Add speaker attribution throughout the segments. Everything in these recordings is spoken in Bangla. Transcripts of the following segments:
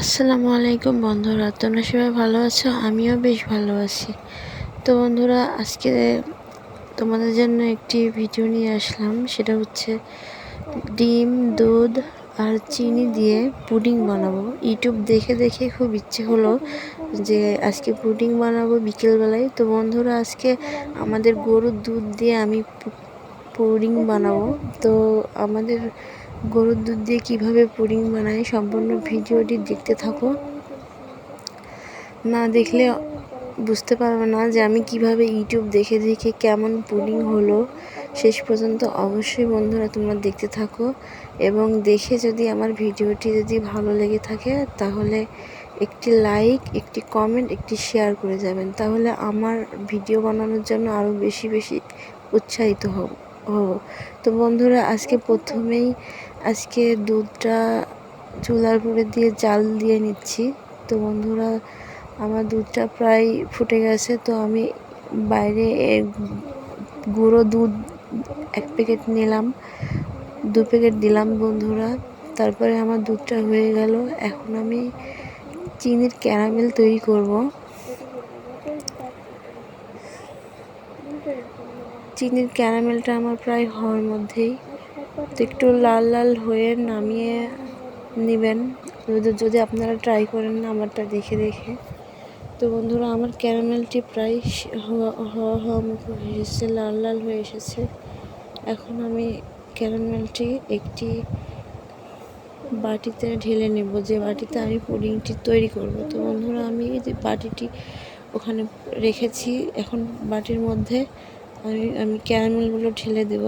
Speaker 1: আসসালামু আলাইকুম বন্ধুরা, তোমরা সবাই ভালো আছো? আমিও বেশ ভালো আছি। তো বন্ধুরা, আজকে তোমাদের জন্য একটি ভিডিও নিয়ে আসলাম। সেটা হচ্ছে ডিম, দুধ আর চিনি দিয়ে পুডিং বানাবো। ইউটিউব দেখে দেখে খুব ইচ্ছে হলো যে আজকে পুডিং বানাবো বিকেলবেলায়। তো বন্ধুরা, আজকে আমাদের গরুর দুধ দিয়ে আমি পুডিং বানাবো। তো আমাদের গরুর দুধ দিয়ে কীভাবে পুডিং বানাই সম্পূর্ণ ভিডিওটি দেখতে থাকো। না দেখলে বুঝতে পারবে না যে আমি কীভাবে ইউটিউব দেখে দেখে কেমন পুডিং হলো। শেষ পর্যন্ত অবশ্যই বন্ধুরা তোমরা দেখতে থাকো এবং দেখে যদি আমার ভিডিওটি যদি ভালো লেগে থাকে তাহলে একটি লাইক, একটি কমেন্ট, একটি শেয়ার করে যাবেন। তাহলে আমার ভিডিও বানানোর জন্য আরও বেশি বেশি উৎসাহিত হব। হব তো বন্ধুরা, আজকে প্রথমেই আজকে দুধটা চুলার উপরে দিয়ে জাল দিয়ে নিচ্ছি। তো বন্ধুরা, আমার দুধটা প্রায় ফুটে গেছে, তো আমি বাইরে গুঁড়ো দুধ এক প্যাকেট নিলাম, দু প্যাকেট দিলাম বন্ধুরা। তারপরে আমার দুধটা হয়ে গেল। এখন আমি চিনির ক্যারামেল তৈরি করব। চিনির ক্যারামেলটা আমার প্রায় হওয়ার মধ্যেই। তো একটু লাল লাল হয়ে নামিয়ে নেবেন। যদি আপনারা ট্রাই করেন আমারটা দেখে দেখে। তো বন্ধুরা, আমার ক্যারামেলটি প্রায় হওয়া হওয়া হয়ে এসেছে, লাল লাল হয়ে এসেছে। এখন আমি ক্যারামেলটি একটি বাটিতে ঢেলে নেব। যে বাটিতে আমি পুডিংটি তৈরি করব। তো বন্ধুরা, আমি যে বাটিটি ওখানে রেখেছি। এখন বাটির মধ্যে আমি আমি ক্যারামেলগুলো ঢেলে দেব।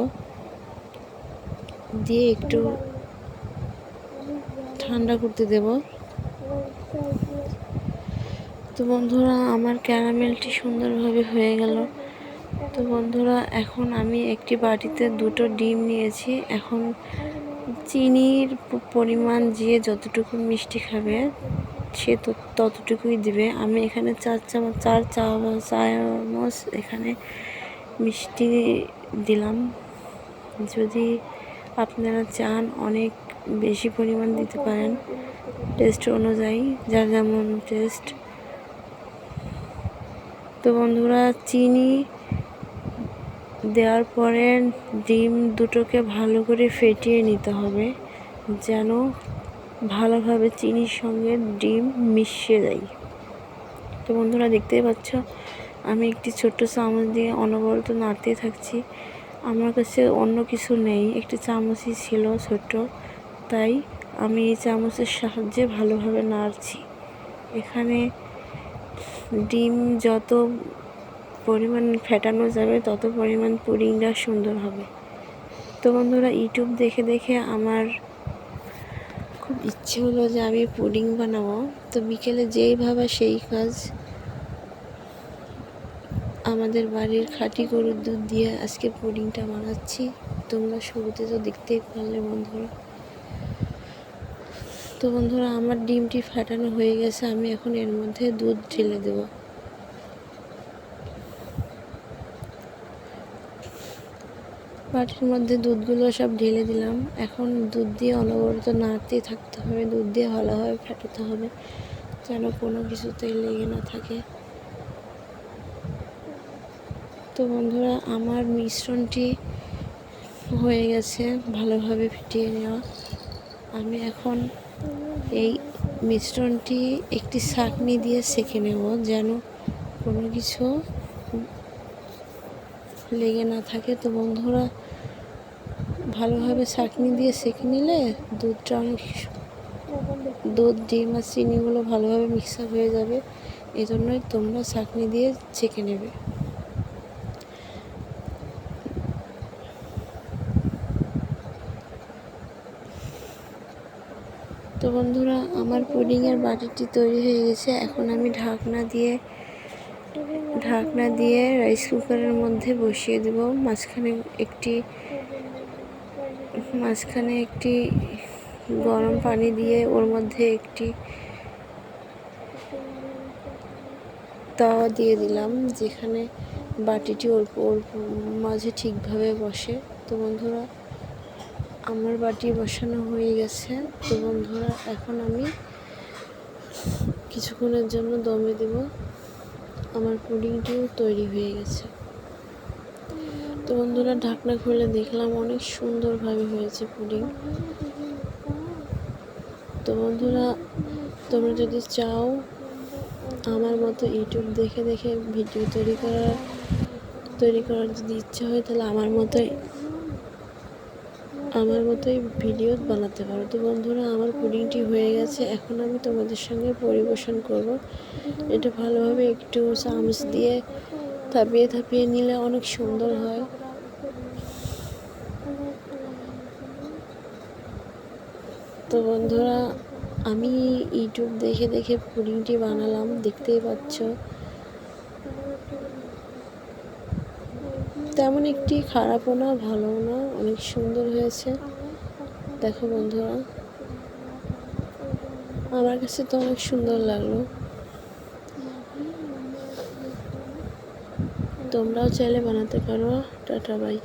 Speaker 1: দিয়ে একটু ঠান্ডা করতে দেব। তো বন্ধুরা, আমার ক্যারামেলটি সুন্দরভাবে হয়ে গেল। তো বন্ধুরা, এখন আমি একটি বাটিতে দুটো ডিম নিয়েছি। এখন চিনির পরিমাণ যে যতটুকু মিষ্টি খাবে, সে ততটুকুই দিবে। আমি এখানে চার চামচ, চার চা চামচ এখানে মিষ্টি দিলাম। যদি আপনারা চান অনেক বেশি পরিমাণ দিতে পারেন টেস্ট অনুযায়ী, যার যেমন টেস্ট তো বন্ধুরা, চিনি দেওয়ার পরে ডিম দুটোকে ভালো করে ফেটিয়ে নিতে হবে, যেন ভালোভাবে চিনির সঙ্গে ডিম মিশিয়ে যায়। তো বন্ধুরা, দেখতেই পাচ্ছ আমি একটি ছোট্ট চামচ দিয়ে অনবরত নাড়তে থাকছি। আমার কাছে অন্য কিছু নেই, একটি চামচই ছিল ছোট্ট, তাই আমি এই চামচের সাহায্যে ভালোভাবে নাড়ছি। এখানে ডিম যত পরিমাণ ফেটানো যাবে, তত পরিমাণ পুডিংটা সুন্দর হবে। তো বন্ধুরা, ইউটিউব দেখে দেখে আমার খুব ইচ্ছে হলো যে আমি পুডিং বানাবো। তো বিকেলে যেই ভাবা সেই কাজ আমাদের বাড়ির খাঁটি গরুর দুধ দিয়ে আজকে পুডিংটা বানাচ্ছি। তোমরা শুরুতে তো দেখতেই পারলে বন্ধুরা। তো বন্ধুরা, আমার ডিমটি ফাটানো হয়ে গেছে, আমি এখন এর মধ্যে দুধ ঢেলে দেব। বাটির মধ্যে দুধগুলো সব ঢেলে দিলাম। এখন দুধ দিয়ে অনবরত নাড়তেই থাকতে হবে, দুধ দিয়ে ভালোভাবে ফাটাতে হবে, যেন কোনো কিছুতেই লেগে না থাকে। তো বন্ধুরা, আমার মিশ্রণটি হয়ে গেছে ভালোভাবে ফিটিয়ে নেওয়া। আমি এখন এই মিশ্রণটি একটি ছাঁকনি দিয়ে সেঁকে নেব যেন কোনো কিছু লেগে না থাকে। তো বন্ধুরা, ভালোভাবে ছাঁকনি দিয়ে সেঁকে নিলে দুধটা অনেক দুধ, ডিম আর চিনিগুলো ভালোভাবে মিক্সার হয়ে যাবে। এই জন্যই তোমরা ছাঁকনি দিয়ে ছেঁকে নেবে। তো বন্ধুরা, আমার পুডিংয়ের বাটিটি তৈরি হয়ে গেছে। এখন আমি ঢাকনা দিয়ে ঢাকনা দিয়ে রাইস কুকারের মধ্যে বসিয়ে দেব। মাঝখানে একটি মাঝখানে একটি গরম পানি দিয়ে ওর মধ্যে একটি তাওয়া দিয়ে দিলাম, যেখানে বাটিটি ওর ওর মাঝে ঠিকভাবে বসে। তো বন্ধুরা আমার বাটি বসানো হয়ে গেছে। তো বন্ধুরা, এখন আমি কিছুক্ষণের জন্য দমে দেব। আমার পুডিংটিও তৈরি হয়ে গেছে। তো বন্ধুরা, ঢাকনা খুলে দেখলাম অনেক সুন্দরভাবে হয়েছে পুডিং। তো বন্ধুরা, তোমরা যদি চাও আমার মতো ইউটিউব দেখে দেখে ভিডিও তৈরি করার তৈরি করার যদি ইচ্ছা হয়, তাহলে আমার মতোই আমার মতোই ভিডিও বানাতে পারো। তো বন্ধুরা, আমার পুডিংটি হয়ে গেছে। এখন আমি তোমাদের সঙ্গে পরিবেশন করব। এটা ভালোভাবে একটু চামচ দিয়ে থাপিয়ে থাপিয়ে নিলে অনেক সুন্দর হয়। তো বন্ধুরা, আমি ইউটিউব দেখে দেখে পুডিংটি বানালাম। দেখতেই পাচ্ছ। তেমন একটি খারাপও না, ভালোও না, অনেক সুন্দর হয়েছে। দেখো বন্ধুরা, আমার কাছে তো অনেক সুন্দর লাগল। তোমরাও চাইলে বানাতে পারো। Tata, bye.